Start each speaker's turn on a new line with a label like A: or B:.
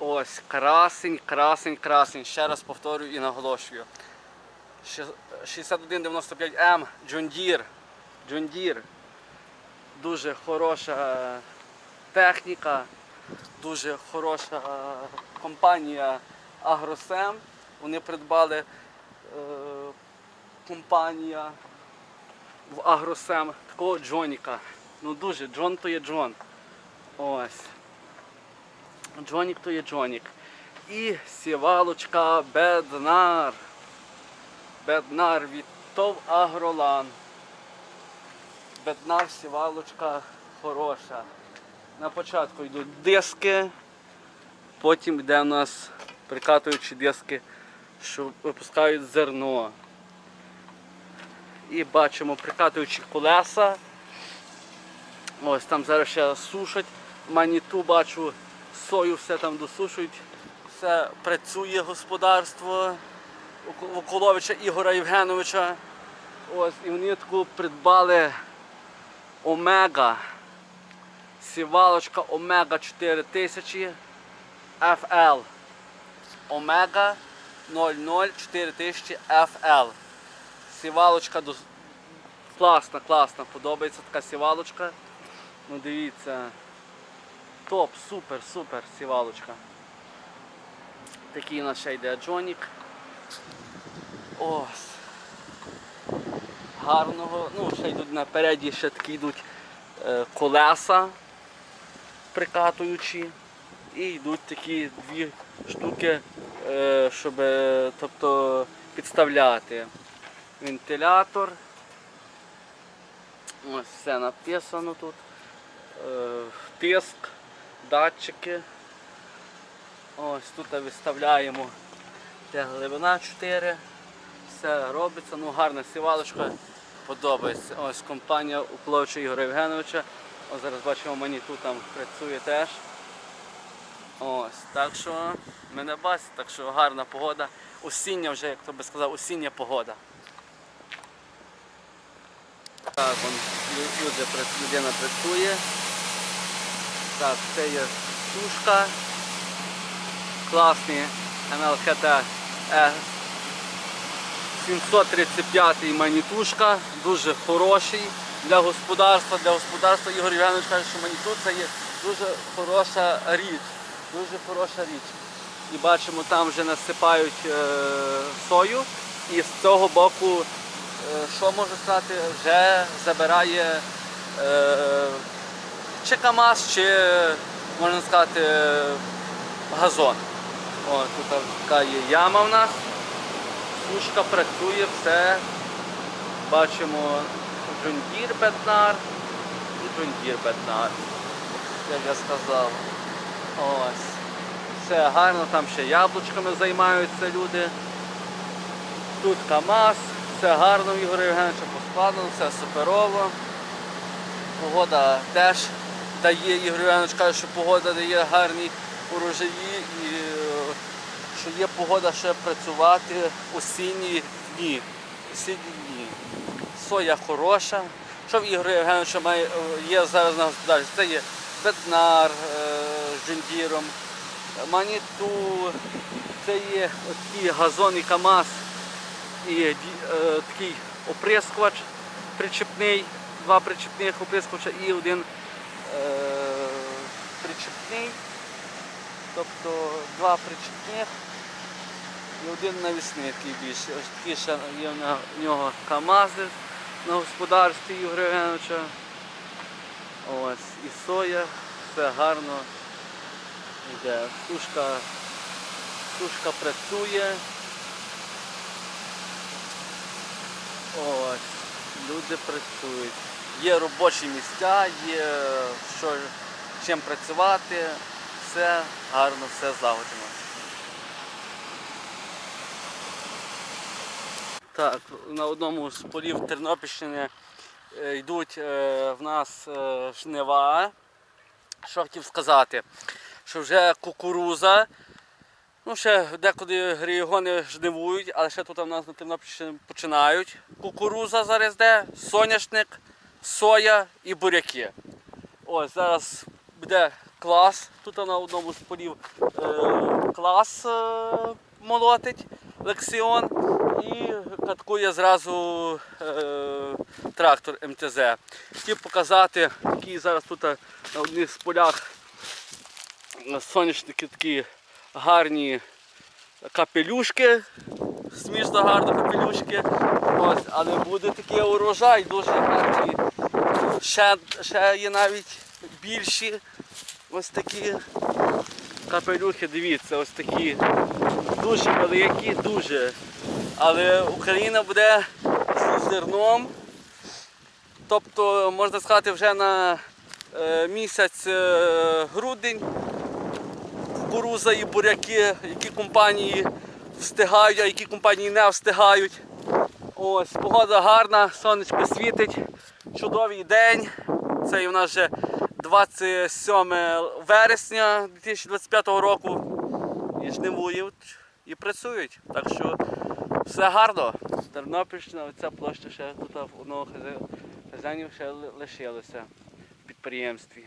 A: Ось, красень, красень, красень. Ще раз повторюю і наголошую. 6195М John Deere. John Deere. Дуже хороша техніка, дуже хороша компанія Агросем. Вони придбали е, компанія в Агросем такого Джоніка. Ну дуже, Джон то є Джон. Ось. Джонік то є Джонік. І сівалочка Беднар. Беднар від ТОВ Агролан. Беднар сівалочка хороша. На початку йдуть диски, потім йде у нас прикатуючі диски, що випускають зерно. І бачимо прикатуючі колеса. Ось там зараз ще сушать. Маніту бачу, сою все там досушують. Все працює господарство Воколовича Ігора Євгеновича. Ось, і вони таку придбали Омега. Сівалочка Омега 4000 FL. Омега 004000 FL. Сівалочка класна, класна, подобається така сівалочка. Ну дивіться. Топ, супер, супер сівалочка. Такий у нас ще йде Джонік. Ось. Гарного. Ну, ще йдуть напереді, ще такі йдуть е, колеса прикатуючі. І йдуть такі дві штуки, е, щоб е, тобто, підставляти. Вентилятор. Ось все написано тут. Е, тиск, датчики. Ось тут виставляємо де глибина 4. Все робиться, ну гарна сівалочка, подобається. Ось компанія Упловича Ігоря Євгеновича. Ось зараз бачимо, мені тут там працює теж. Ось, так що мене бачите, так що гарна погода. Осіння вже, як то би сказав, осіння погода. Так, он, лю- люди, людина працює. Так, це є сушка. Класний МЛХТ Е 735 манітушка, дуже хороший для господарства. Для господарства Ігор Євгенович каже, що маніту це є дуже хороша річ. Дуже хороша річ. І бачимо, там вже насипають е, сою. І з цього боку, е, що можу сказати, вже забирає е, чи КАМАЗ, чи можна сказати газон. О, тут така є яма в нас. Сушка працює, все. Бачимо джундір бетнар і джундір бетнар. Як я сказав. Ось. Все гарно, там ще яблучками займаються люди. Тут КАМАЗ, все гарно Ігоря Євгеновича поскладено, все суперово. Погода теж дає, Ігор Іванович каже, що погода дає гарні урожаї і е, що є погода ще працювати осінні дні. Осінні дні. Соя хороша. Що в Ігоря Євгеновича е, є зараз на господарстві? Це є беднар е, з джундіром, маніту, це є такі газон і КАМАЗ і такий оприскувач причепний, два причепних оприскувача і один причепний, тобто два причепних і один навісний такий більший. Ось такі ще є в нього КАМАЗи на господарстві Ігоря Євгеновича. Ось, і соя, все гарно йде. Сушка, сушка працює. Ось, люди працюють. Є робочі місця, є що, чим працювати, все гарно, все злагоджено. Так, на одному з полів Тернопільщини е, йдуть е, в нас е, жнива. Що хотів сказати, що вже кукуруза, ну ще декуди регіони жнивують, але ще тут у нас на Тернопільщині починають. Кукуруза зараз йде, соняшник, соя і буряки. Ось зараз буде клас. Тут на одному з полів е, клас е, молотить, лексіон. І каткує зразу е, трактор МТЗ. Хотів показати, які зараз тут на одних з полях соняшники такі гарні капелюшки. Смішно гарно капелюшки. Ось, але буде такий урожай, дуже гарний. Ще, ще є навіть більші ось такі капелюхи, дивіться, ось такі. Дуже великі, дуже. Але Україна буде з зерном. Тобто, можна сказати, вже на е, місяць е, грудень кукуруза і буряки, які компанії встигають, а які компанії не встигають. Ось, погода гарна, сонечко світить, чудовий день. Це у нас вже 27 вересня 2025 року. І жнивують і працюють. Так що все гарно. Тернопільщина, ця площа ще тут в одного хазяїнів ще ли- лишилося в підприємстві.